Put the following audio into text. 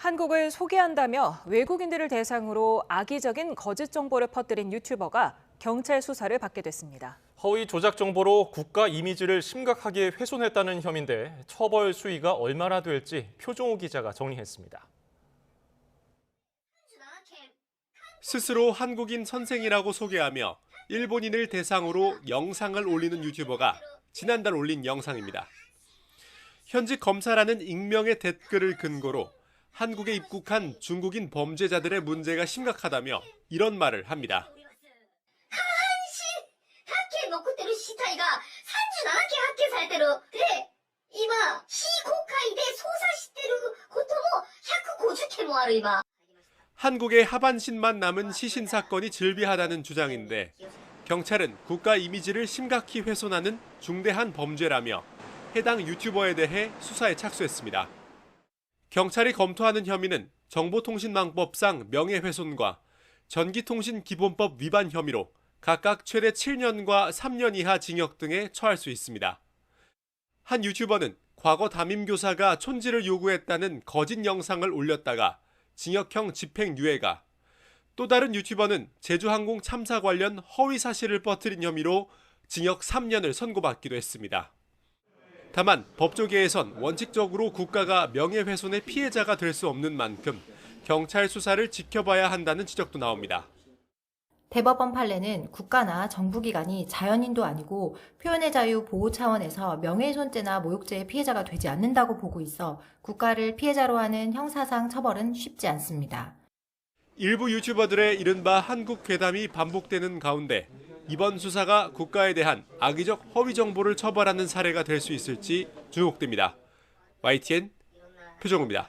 한국을 소개한다며 외국인들을 대상으로 악의적인 거짓 정보를 퍼뜨린 유튜버가 경찰 수사를 받게 됐습니다. 허위 조작 정보로 국가 이미지를 심각하게 훼손했다는 혐의인데 처벌 수위가 얼마나 될지 표종호 기자가 정리했습니다. 스스로 한국인 선생이라고 소개하며 일본인을 대상으로 영상을 올리는 유튜버가 지난달 올린 영상입니다. 현직 검사라는 익명의 댓글을 근거로 한국에 입국한 중국인 범죄자들의 문제가 심각하다며 이런 말을 합니다. 한국의 하반신만 남은 시신 사건이 즐비하다는 주장인데 경찰은 국가 이미지를 심각히 훼손하는 중대한 범죄라며 해당 유튜버에 대해 수사에 착수했습니다. 경찰이 검토하는 혐의는 정보통신망법상 명예훼손과 전기통신기본법 위반 혐의로 각각 최대 7년과 3년 이하 징역 등에 처할 수 있습니다. 한 유튜버는 과거 담임교사가 촌지를 요구했다는 거짓 영상을 올렸다가 징역형 집행유예가 또 다른 유튜버는 제주항공 참사 관련 허위 사실을 퍼뜨린 혐의로 징역 3년을 선고받기도 했습니다. 다만 법조계에선 원칙적으로 국가가 명예훼손의 피해자가 될 수 없는 만큼 경찰 수사를 지켜봐야 한다는 지적도 나옵니다. 대법원 판례는 국가나 정부기관이 자연인도 아니고 표현의 자유 보호 차원에서 명예훼손죄나 모욕죄의 피해자가 되지 않는다고 보고 있어 국가를 피해자로 하는 형사상 처벌은 쉽지 않습니다. 일부 유튜버들의 이른바 한국 괴담이 반복되는 가운데 이번 수사가 국가에 대한 악의적 허위 정보를 처벌하는 사례가 될 수 있을지 주목됩니다. YTN 표정입니다.